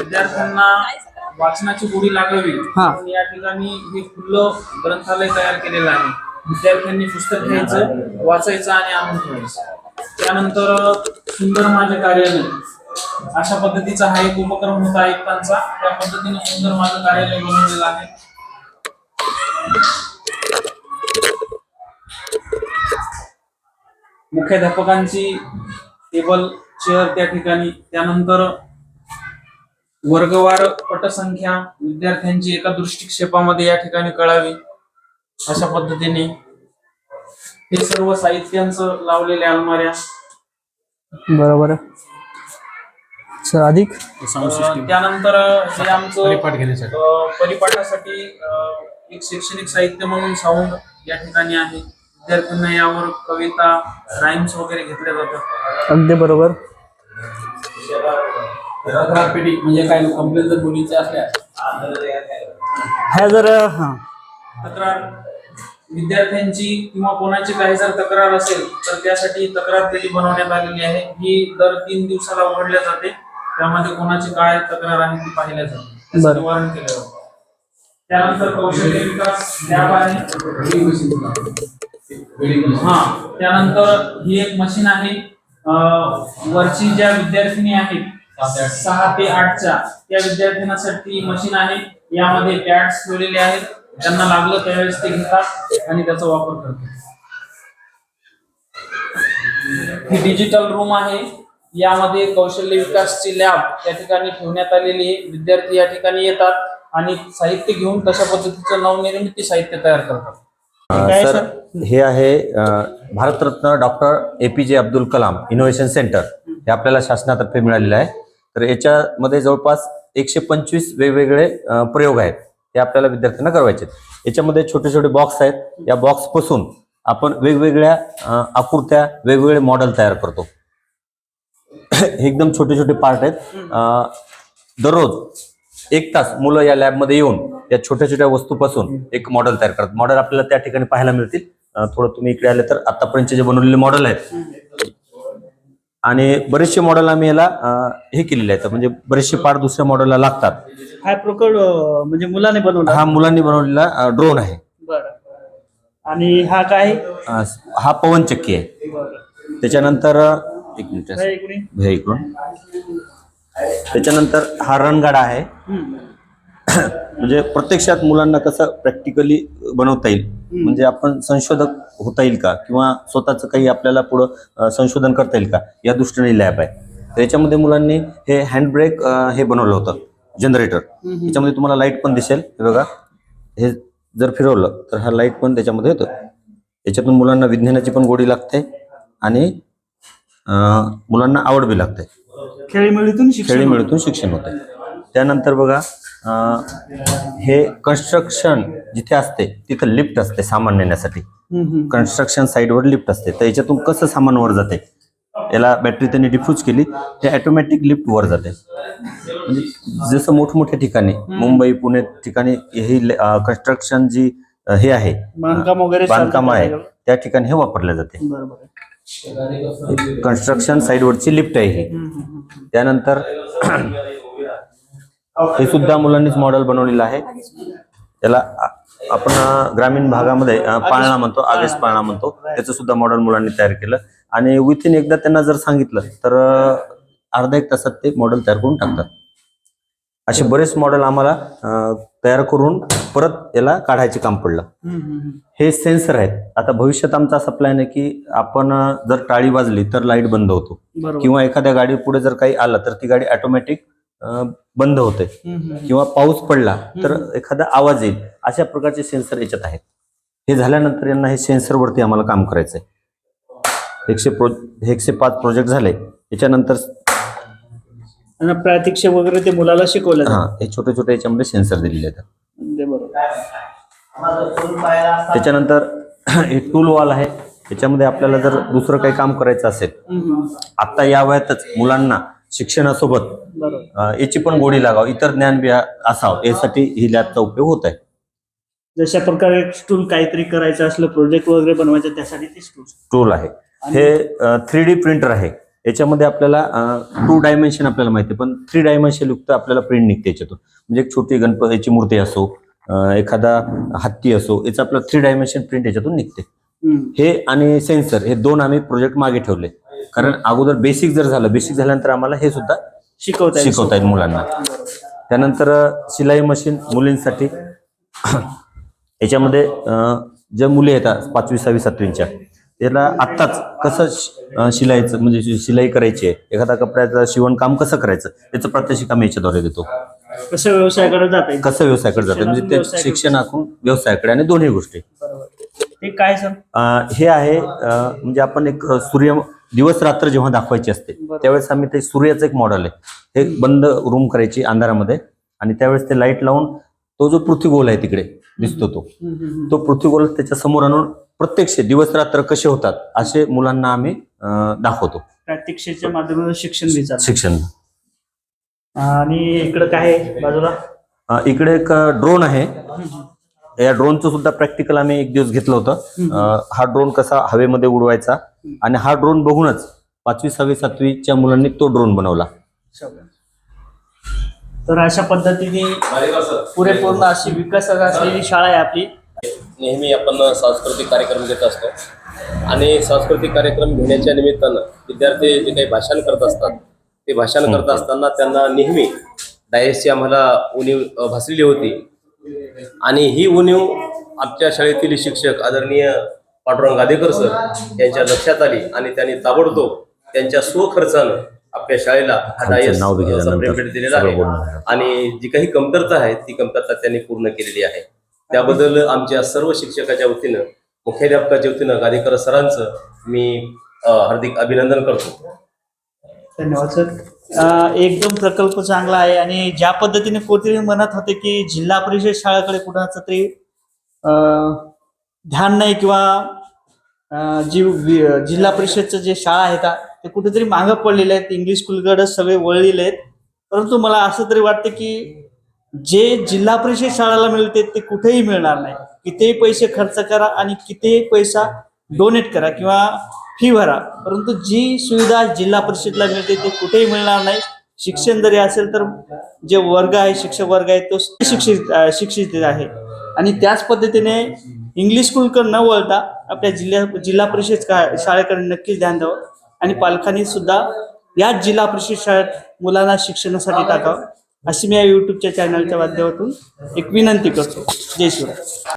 विद्यार्थ्यांना वाचनाची गोडी लागावी. हा. म्हणून या ठिकाणी हे खुल्लं ग्रंथालय तयार केलेलं आहे. विद्यार्थ्यांनी पुस्तक घ्यायचं वाचायचं आणि आणून ठेवायचं. त्यानंतर सुंदर माझे कार्यालय. अशा पद्धतीचा हा एक उपक्रम होता आयुक्तांचा. त्या पद्धतीने सुंदर माझं कार्यालय बनवलेलं आहे. मुख्याध्यापकांची टेबल चेअर त्या ठिकाणी. त्यानंतर वर्गवार पटसंख्या विद्यार्थ्यांची एका दृष्टिक्षेपामध्ये या ठिकाणी कळावी अशा पद्धतीने हे सर्व साहित्यांचं लावलेल्या अलमाऱ्या. बरोबर सर अधिक? अं, त्यानंतर हे आमचं परिपाठ घेण्यासाठी. अं, परिपाठासाठी अं, एक शैक्षणिक साहित्य म्हणून साऊंड या ठिकाणी आहे. विद्यार्थ्यांना यावर कविता राईम्स वगैरे घेतल्या जातात. अगदी बरोबर. तक्रार पेटी म्हणजे काय? कंप्लेंट जर मुलीचे असल्या? ह्या जर हा. तक्रार विद्यार्थ्यांची किंवा कोणाची काही जर तक्रार असेल तर त्यासाठी तक्रार पेटी बनवण्यात आलेली आहे. ही दर तीन दिवसाला उघडल्या जाते. त्यामध्ये कोणाची काय तक्रार आहे ती पाहिल्या जाते. त्याचं. निवारण केलं जातं. त्यानंतर कौशल्य विकास लॅब आहे. हा त्यानंतर ही एक मशीन आहे. वरची ज्या विद्यार्थिनी आहेत सहा ते आठच्या त्या विद्यार्थ्यांसाठी मशीन आहे. यामध्ये पॅड्स ठेवलेले आहेत. त्यांना लागलं त्यावेळेस ते घेतात आणि त्याचा वापर करतात. ही डिजिटल रूम आहे. यामध्ये कौशल्य विकासची लॅब त्या ठिकाणी ठेवण्यात आलेली आहे. विद्यार्थी या ठिकाणी येतात आणि साहित्य घेऊन तशा पद्धतीचं नवनिर्मिती साहित्य तयार करतात. सर? हे आहे भारतरत्न डॉक्टर ए पी जे अब्दुल कलाम इनोव्हेशन सेंटर. हे आपल्याला शासनातर्फे मिळालेलं आहे. तर याच्यामध्ये जवळपास एकशे पंचवीस वेगवेगळे प्रयोग आहेत. ते आपल्याला विद्यार्थ्यांना करवायचे आहेत. याच्यामध्ये छोटे छोटे बॉक्स आहेत. या बॉक्सपासून आपण वेगवेगळ्या आकृत्या वेगवेगळे मॉडेल तयार करतो. हे एकदम छोटे छोटे पार्ट आहेत. दररोज एक तास मुलं या लॅबमध्ये येऊन या छोट्या छोट्या वस्तूपासून एक मॉडेल तयार करतात. मॉडेल आपल्याला त्या ठिकाणी पाहायला मिळतील. थोडं तुम्ही इकडे आले तर आतापर्यंतचे जे बनवलेले मॉडेल आहेत. आणि बरेचसे मॉडेल आम्ही याला हे केलेले आहेत. म्हणजे बरेचसे पार्ट दुसऱ्या मॉडेलला लागतात. हा प्रकल्प अं, म्हणजे मुलाने बनवला. हा मुलांनी बनवलेला ड्रोन आहे. आणि हा काय? हा पवनचक्की आहे. त्याच्यानंतर एक मिनिट. इकडून. त्याच्यानंतर हा रणगाडा आहे. म्हणजे प्रत्यक्षात मुलांना कसं प्रॅक्टिकली बनवता येईल? म्हणजे आपण संशोधक होता येईल का? किंवा स्वतःचं काही आपल्याला पुढं संशोधन करता येईल का? या दृष्टीने लॅब आहे. त्याच्यामध्ये मुलांनी हे हँडब्रेक हे बनवलं होतं जनरेटर याच्यामध्ये तुम्हाला लाइट पण दिसेल. हे बघा हे जर फिरवलं तर हा लाइट पण त्याच्यामध्ये येतो. याच्यातून मुलांना विज्ञानाची पण गोडी लागते आणि मुलांना आवड बी लागते. खेळीमेळीतून शिक्षण खेळी होतं. मिळतून शिक्षण होते त्यानंतर बघा हे कन्स्ट्रक्शन जिथे असते तिथं लिफ्ट असते सामान नेण्यासाठी. कन्स्ट्रक्शन साईडवर लिफ्ट असते तर याच्यातून कसं सामान वर जाते याला बॅटरी त्यांनी डिफ्यूज केली ते ऑटोमॅटिक लिफ्ट वर जाते म्हणजे जसं मोठमोठ्या ठिकाणी मुंबई पुणे ठिकाणी ही कन्स्ट्रक्शन जी हे आहे बांधकाम वगैरे बांधकाम आहे. त्या ठिकाणी हे वापरले जाते. कन्स्ट्रक्शन साईडवरची लिफ्ट आहे ही. त्यानंतर हे सुद्धा मुलांनीच मॉडेल बनवलेलं आहे. त्याला आपण ग्रामीण भागामध्ये पाळणा म्हणतो आगेश पाळणा म्हणतो. त्याचं सुद्धा मॉडेल मुलांनी तयार केलं. आणि विथिन एकदा त्यांना जर सांगितलं तर अर्धा एक तासात ते मॉडेल तयार करून टाकतात. असे बरेच मॉडेल आम्हाला तयार करून परत याला काढायचे काम पडलं. हे सेन्सर आहेत. आता भविष्यात आमचा असा प्लॅन आहे की आपण जर टाळी वाजली तर लाइट बंद होतो. किंवा एखाद्या गाडी पुढे जर काही आलं तर ती गाडी ऑटोमॅटिक बंद होते. किंवा पाऊस पडला तर एखादा आवाज येईल. अशा प्रकारचे सेन्सर याच्यात आहेत. हे झाल्यानंतर यांना हे सेन्सरवरती आम्हाला काम करायचंय. एकशे प्रो एकशे पाच प्रोजेक्ट झाले. याच्यानंतर आणि प्रात्यक्षिक वगैरे ते मुलाला शिकवलं. हा. हे छोटे छोटे याच्यामध्ये सेन्सर दिलेले आहेत. त्याच्यानंतर हे टूल वॉल आहे. याच्यामध्ये आपल्याला जर दुसरं काही काम करायचं असेल. आता या वयातच मुलांना शिक्षणासोबत याची पण गोडी लागावं. इतर ज्ञान बी असावं. यासाठी ही लॅबचा उपयोग होत आहे. जशा प्रकारे स्टूल काहीतरी करायचं असलं प्रोजेक्ट वगैरे बनवायचं त्यासाठी ते टूल आहे. हे थ्री डी प्रिंटर आहे. याच्यामध्ये आपल्याला टू डायमेन्शन आपल्याला माहिती आहे पण थ्री डायमेन्शन युक्त आपल्याला प्रिंट निघते याच्यातून. म्हणजे एक छोटी गणपतीची मूर्ती असो एखादा हत्ती असो याचं आपलं थ्री डायमेन्शन प्रिंट याच्यातून निघते. हे आणि सेन्सर हे दोन आम्ही प्रोजेक्ट मागे ठेवले कारण अगोदर बेसिक जर झालं बेसिक झाल्यानंतर आम्हाला हे सुद्धा शिकवता. शिकवता येईल मुलांना त्यानंतर शिलाई मशीन मुलींसाठी याच्यामध्ये ज्या मुली येतात पाचवी सहावी सातवीच्या त्याला आत्ताच कसं शि- अ, शिलाईचं म्हणजे शि- शिलाई करायची आहे? एखादा कपड्याचं शिवणकाम कसं करायचं? याचं प्रात्यक्षिक आम्ही याच्याद्वारे देतो. कसं व्यवसायाकडे जाता येईल? कसं व्यवसायाकडे जातं म्हणजे ते व्यवसायाकडे. शिक्षणाकडून व्यवसायाकडे आणि दोन्ही गोष्टी. बरोबर. ते काय सर? अ, हे आहे अ, म्हणजे आपण एक अ, सूर्य दिवस रात्र जेव्हा दाखवायची असते बरोबर. त्यावेळेस आम्ही ते सूर्याचं एक मॉडेल आहे. हे बंद रूम करायची अंधारामध्ये आणि त्यावेळेस ते लाइट लावून तो जो पृथ्वीगोल आहे तिकडे दिसतो तो. तो पृथ्वीगोल त्याच्यासमोर आणून प्रत्यक्ष दिवस रात्र कसे होतात असे मुलांना आम्ही दाखवतो. प्रात्यक्षिकच्या माध्यमातून शिक्षण दिलं शिक्षण. आणि इकडं काय आहे बाजूला? इकडे एक ड्रोन आहे. या ड्रोनचं सुद्धा प्रॅक्टिकल आम्ही एक दिवस घेतलं होतं. हा ड्रोन कसा हवेमध्ये उडवायचा आणि हा ड्रोन बघूनच पाचवी सहावी सातवीच्या मुलांनी तो ड्रोन बनवला. तर अशा पद्धतीने पुरेपूर्ण अशी विकासात असलेली शाळा आहे आपली. नेहमी आपण सांस्कृतिक कार्यक्रम घेत असतो. आणि सांस्कृतिक कार्यक्रम घेण्याच्या निमित्तानं विद्यार्थी जे काही भाषण करत असतात ते भाषण करत असताना त्यांना नेहमी डायसची आम्हाला उणीव भासलेली होती. आणि ही उणीव आमच्या शाळेतील शिक्षक आदरणीय पांडुरंग गादेकर सर यांच्या लक्षात आली आणि त्यांनी ताबडतोब त्यांच्या स्वखर्चानं आपल्या शाळेला हा डायस नाव दिलेला आहे. आणि जी काही कमतरता आहे ती कमतरता त्यांनी पूर्ण केलेली आहे. त्याबद्दल आमच्या सर्व शिक्षकाच्या वतीनं मुख्याध्यापकाच्या वतीनं गादेकर सरांचं मी हार्दिक अभिनंदन करतो. धन्यवाद सर. एकदम प्रकल्प चांगला आहे आणि ज्या पद्धतीने कोणतरी म्हणत होते की जिल्हा परिषद शाळेकडे कुणाचं तरी ध्यान नाही किंवा जी जिल्हा परिषदचं जे शाळा आहेत ते कुठेतरी मागं पडलेले आहेत इंग्लिश स्कूलकडे सगळे वळलेले आहेत. परंतु मला असं तरी वाटतं की जे जिल्हा परिषद शाळेला मिळते ते कुठेही मिळणार नाही. कितीही पैसे खर्च करा आणि कितीही पैसा डोनेट करा किंवा फी भरा. परंतु जी सुविधा जिल्हा परिषदला मिळते ते कुठेही मिळणार नाही. शिक्षण जरी असेल तर जे वर्ग आहे शिक्षक वर्ग आहे तो शिक्षित शिक्षित आहे. आणि त्याच पद्धतीने इंग्लिश स्कूलकडे न वळता आपल्या जिल्हा जिल्हा परिषद शाळेकडे नक्कीच ध्यान द्यावं. आणि पालकांनी सुद्धा याच जिल्हा परिषद शाळेत मुलांना शिक्षणासाठी टाकावं. अशी मी या युट्यूबच्या चॅनलच्या माध्यमातून एक विनंती करतो. जय शिवराय.